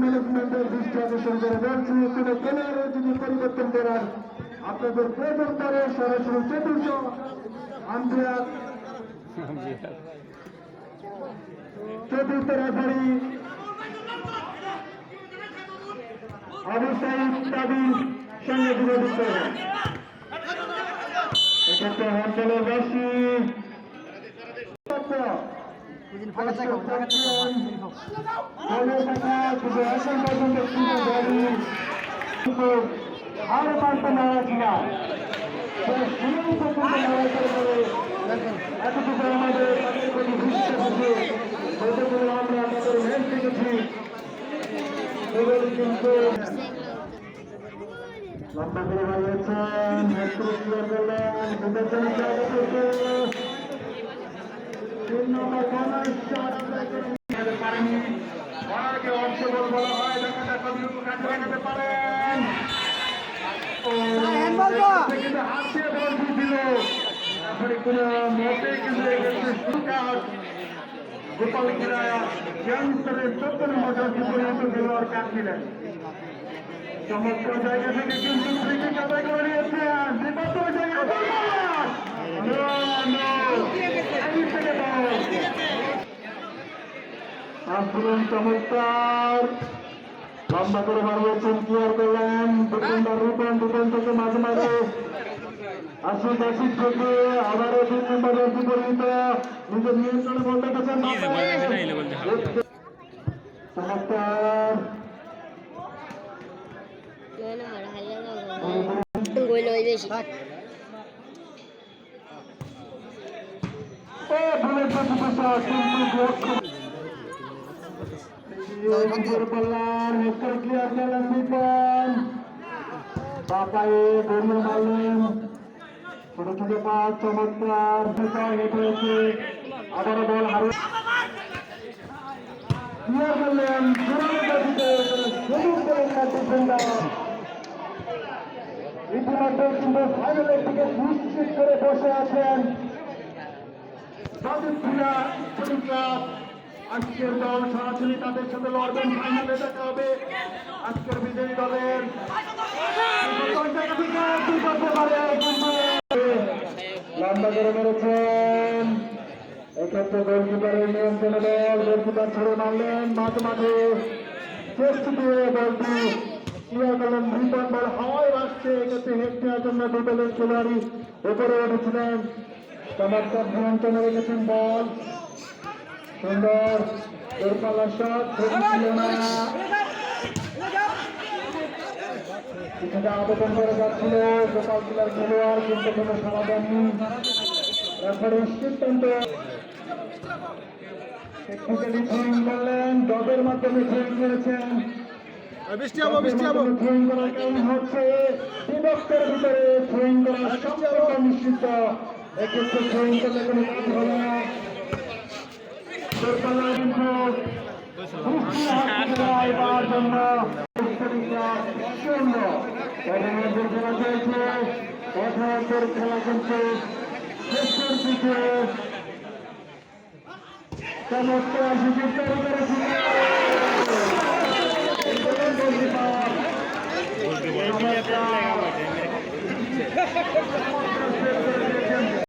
ম্যানেজমেন্টের দৃষ্টি আকর্ষণ করে বলছি কোনো প্লেয়ারে যদি পরিবর্তন করার আপনাদের প্রয়োজন করে সরাসরি চতুর্থ আম্পায়ার চতুর্থ রেফারি আবু সাইদ সঙ্গে করে এক্ষেত্রে হরতলের বাসী আর পারতে নারাজ না শুরু পর্যন্ত লড়াই করে করে এতটুকু আমাদের তাদের প্রতি বিশ্বাস আমরা সেগুলি কিন্তু লম্বা করে একটু করলেন বিবেচনা জায়গা থেকে তিন নম্বর কর্নার শট খেলতে পারেনি অনেকে অংশগ্রহণ বলা হয় দেখা যাক কতটুকু কাজে লাগাতে পারেন ও, কিন্তু হাত দিয়ে মতে গোপাল কিরা ইয়াংস্টারের চোদ্দ নম্বর জাতি খেলোয়াড় জায়গা থেকে কিন্তু ক্রিকেট আদায় জায়গা আক্রমণ চমৎকার লম্বা করে মারবেছেন ক্লিয়ার করলেন দুপুরবার রূপন দুপুর থেকে মাঝে মাঝে আশিক আশিক থেকে আবারও তিন নম্বর জাতি পরিণত। নিজের নিয়ন্ত্রণে বল রেখেছেন চমৎকার Gol ওই বেশি ও ভুলের প্রতিপক্ষা কিন্তু বাপায়ে গড়িয়ে মারলেন ছোট ছোট পাঁচ চমৎকার ডিফেন্ডার ইতিমধ্যে কিন্তু ফাইনালের দিকে নিশ্চিত করে বসে আছেন পরীক্ষা আজকের দল সরাসরি তাদের সাথে লড়বেন ফাইনালে দেখা হবে। আজকের বিজয়ী দলের এক্ষেত্রে ছেড়ে মাঝে মাঝে জন্য খেলোয়াড়ি উপরে উঠেছিলেন। চমৎকার নিয়ন্ত্রণে রেখেছেন বল। সুন্দর দূরপাল্লা শট কিছুটা আবেদন করে যাচ্ছিল গোপাল জেলার খেলোয়াড় কিন্তু কোনো দেননি রেফারি সিদ্ধান্ত টেকনিক্যালি থ্রোয়িং করলেন ডবের মাধ্যমে থ্রোয়িং করেছেন বৃষ্টি হব বৃষ্টি হব। থ্রোয়িং করার কারণ হচ্ছে বিভক্তের ভিতরে থ্রোয়িং করা সম্পূর্ণ নিশ্চিত। এক্ষেত্রে থ্রোয়িং করলে কোনো কাজ হবে না। খেলা কিন্তু শেষের দিকে চমৎকার সুযোগ তৈরি করেছিলেন